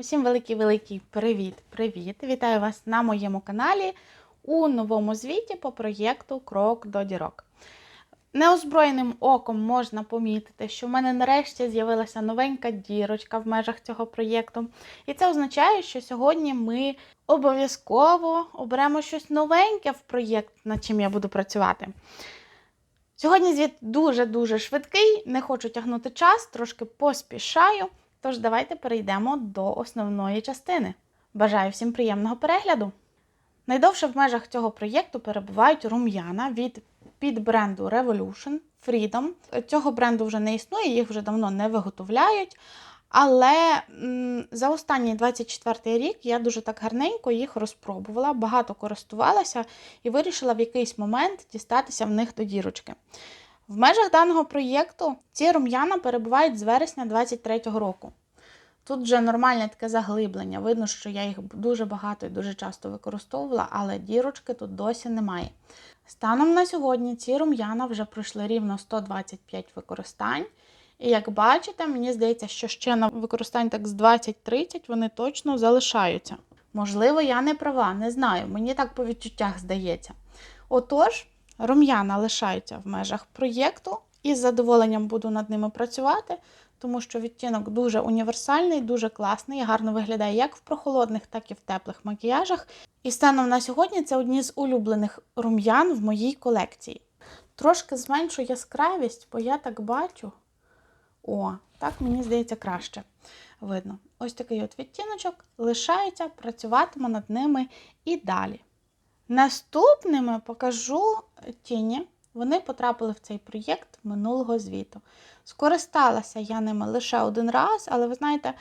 Усім великий-великий привіт-привіт! Вітаю вас на моєму каналі у новому звіті по проєкту Крок до дірок. Неозброєним оком можна помітити, що в мене нарешті з'явилася новенька дірочка в межах цього проєкту. І це означає, що сьогодні ми обов'язково оберемо щось новеньке в проєкт, над чим я буду працювати. Сьогодні звіт дуже-дуже швидкий, не хочу тягнути час, трошки поспішаю. Тож давайте перейдемо до основної частини. Бажаю всім приємного перегляду! Найдовше в межах цього проєкту перебувають рум'яна від підбренду Revolution Freedom. Цього бренду вже не існує, їх вже давно не виготовляють. Але за останній 24 рік я дуже так гарненько їх розпробувала, багато користувалася і вирішила в якийсь момент дістатися в них до дірочки. В межах даного проєкту ці рум'яна перебувають з вересня 2023 року. Тут вже нормальне таке заглиблення. Видно, що я їх дуже багато і дуже часто використовувала, але дірочки тут досі немає. Станом на сьогодні ці рум'яна вже пройшли рівно 125 використань. І як бачите, мені здається, що ще на використань так з 20-30 вони точно залишаються. Можливо, я не права, не знаю. Мені так по відчуттях здається. Отож, рум'яна лишаються в межах проєкту і з задоволенням буду над ними працювати, тому що відтінок дуже універсальний, дуже класний, гарно виглядає як в прохолодних, так і в теплих макіяжах. І станом на сьогодні це одні з улюблених рум'ян в моїй колекції. Трошки зменшу яскравість, бо я так бачу. О, так мені здається краще видно. Ось такий от відтіночок лишається, працюватиму над ними і далі. Наступними покажу тіні. Вони потрапили в цей проєкт минулого звіту. Скористалася я ними лише один раз, але ви знаєте,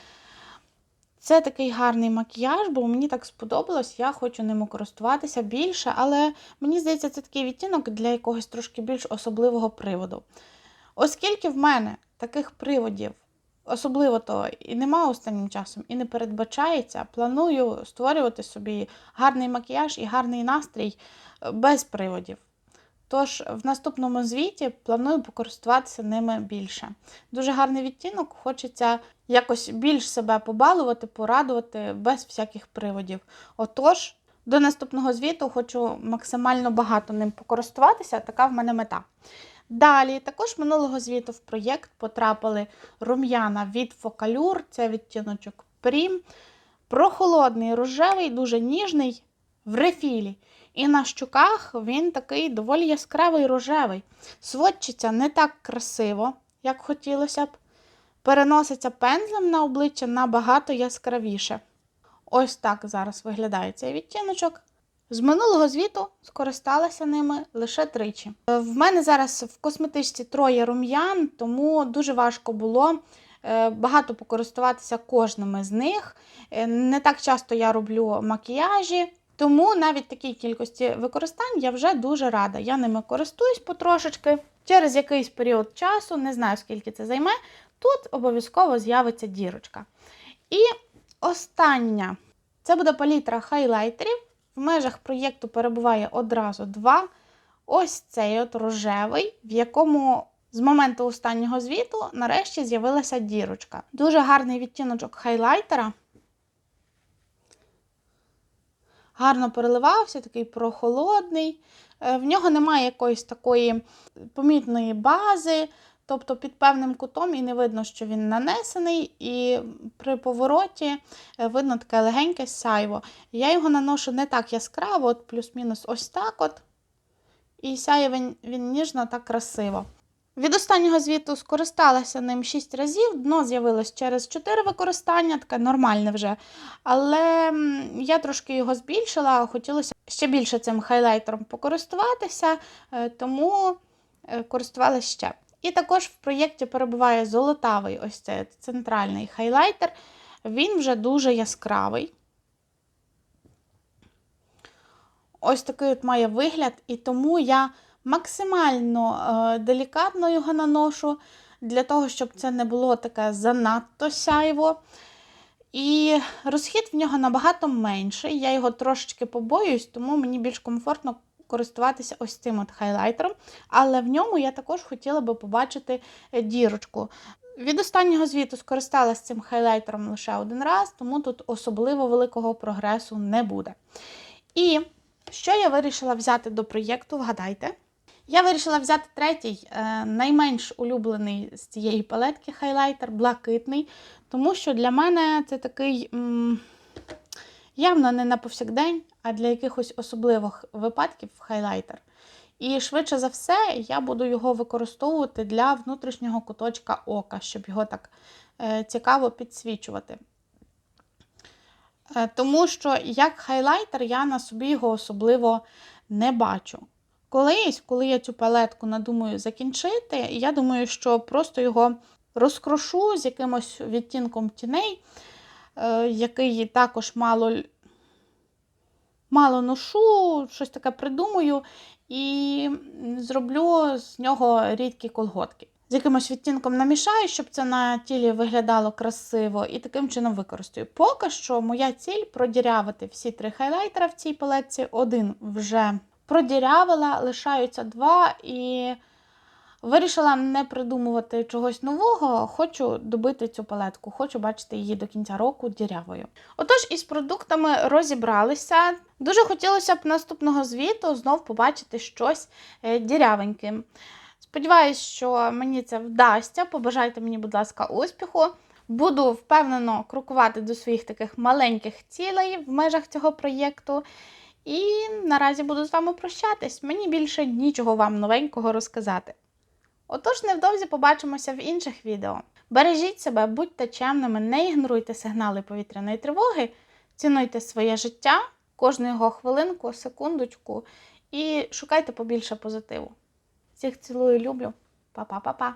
це такий гарний макіяж, бо мені так сподобалось, я хочу ним користуватися більше, але мені здається, це такий відтінок для якогось трошки більш особливого приводу. Оскільки в мене таких приводів, особливо то і нема останнім часом, і не передбачається, планую створювати собі гарний макіяж і гарний настрій без приводів. Тож в наступному звіті планую покористуватися ними більше. Дуже гарний відтінок, хочеться якось більш себе побалувати, порадувати без всяких приводів. Отож, до наступного звіту хочу максимально багато ним покористуватися, така в мене мета. Далі, також минулого звіту в проєкт потрапили рум'яна від Focallure, це відтіночок Прім. Прохолодний, рожевий, дуже ніжний в рефілі. І на щуках він такий доволі яскравий рожевий. Сводчиться не так красиво, як хотілося б. Переноситься пензлем на обличчя набагато яскравіше. Ось так зараз виглядає цей відтіночок. З минулого звіту скористалася ними лише тричі. В мене зараз в косметичці троє рум'ян, тому дуже важко було багато покористуватися кожним з них. Не так часто я роблю макіяжі. Тому навіть такій кількості використань я вже дуже рада. Я ними користуюсь потрошечки. Через якийсь період часу, не знаю, скільки це займе, тут обов'язково з'явиться дірочка. І остання це буде палітра хайлайтерів. В межах проєкту перебуває одразу два. Ось цей от рожевий, в якому з моменту останнього звіту нарешті з'явилася дірочка. Дуже гарний відтіночок хайлайтера. Гарно переливався, такий прохолодний. В нього немає якоїсь такої помітної бази, тобто під певним кутом і не видно, що він нанесений, і при повороті видно таке легеньке сяйво. Я його наношу не так яскраво, от плюс-мінус ось так. от. І сяє він, він ніжно так красиво. Від останнього звіту скористалася ним 6 разів, дно з'явилось через 4 використання, таке нормальне вже. Але я трошки його збільшила, хотілося ще більше цим хайлайтером покористуватися, е, тому е, користувалася ще. І також в проєкті перебуває золотавий ось цей центральний хайлайтер. Він вже дуже яскравий. Ось такий от має вигляд, і тому я максимально е, делікатно його наношу, для того, щоб це не було таке занадто сяйво. І розхід в нього набагато менший. Я його трошечки побоююсь, тому мені більш комфортно користуватися ось цим от хайлайтером. Але в ньому я також хотіла би побачити дірочку. Від останнього звіту скористалася цим хайлайтером лише один раз, тому тут особливо великого прогресу не буде. І що я вирішила взяти до проєкту, вгадайте. Я вирішила взяти третій, е, найменш улюблений з цієї палетки хайлайтер, блакитний, тому що для мене це такий явно не на повсякдень, а для якихось особливих випадків хайлайтер. І швидше за все, я буду його використовувати для внутрішнього куточка ока, щоб його так е, цікаво підсвічувати. Е, тому що як хайлайтер я на собі його особливо не бачу. Колись, коли я цю палетку надумаю закінчити, я думаю, що просто його розкрошу з якимось відтінком тіней, е, який також мало, мало ношу, щось таке придумаю, і зроблю з нього рідкі колготки. З якимось відтінком намішаю, щоб це на тілі виглядало красиво, і таким чином використаю. Поки що моя ціль продірявити всі три хайлайтера в цій палетці. Один вже продірявила, лишаються два, і вирішила не придумувати чогось нового. Хочу добити цю палетку, хочу бачити її до кінця року дірявою. Отож, із продуктами розібралися. Дуже хотілося б наступного звіту знов побачити щось е, дірявеньким. Сподіваюсь, що мені це вдасться. Побажайте мені, будь ласка, успіху. Буду впевнено крокувати до своїх таких маленьких цілей в межах цього проєкту. І наразі буду з вами прощатись. Мені більше нічого вам новенького розказати. Отож, невдовзі побачимося в інших відео. Бережіть себе, будьте чемними, не ігноруйте сигнали повітряної тривоги, цінуйте своє життя, кожну його хвилинку, секундочку і шукайте побільше позитиву. Всіх цілую, люблю. Па-па-па-па.